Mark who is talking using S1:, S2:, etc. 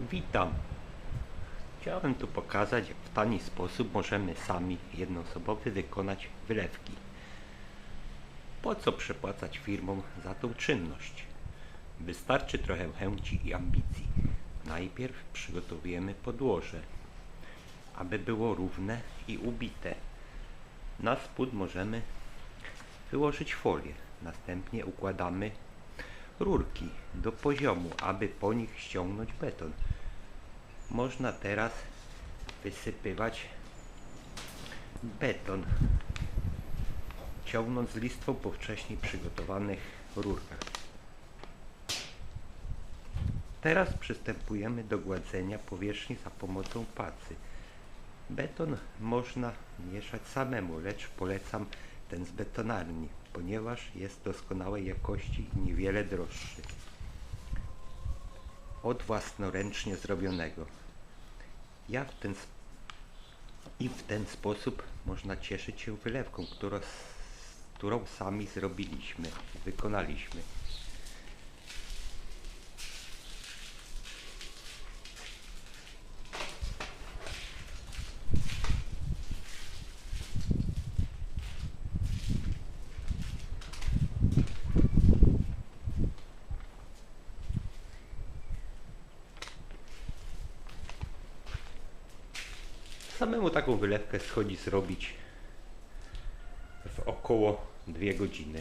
S1: Witam. Chciałem tu pokazać, jak w tani sposób możemy sami jednoosobowy wykonać wylewki. Po co przepłacać firmom za tą czynność? Wystarczy trochę chęci i ambicji. Najpierw przygotowujemy podłoże, aby było równe i ubite. Na spód możemy wyłożyć folię. Następnie układamy rurki do poziomu, aby po nich ściągnąć beton. Można teraz wysypywać beton, ciągnąc listwą po wcześniej przygotowanych rurkach. Teraz przystępujemy do gładzenia powierzchni za pomocą pacy. Beton można mieszać samemu, lecz polecam ten z betonarni, ponieważ jest doskonałej jakości i niewiele droższy od własnoręcznie zrobionego. Ja w ten i w ten sposób można cieszyć się wylewką, którą, którą sami zrobiliśmy, wykonaliśmy. Samemu taką wylewkę schodzi zrobić w około 2 godziny.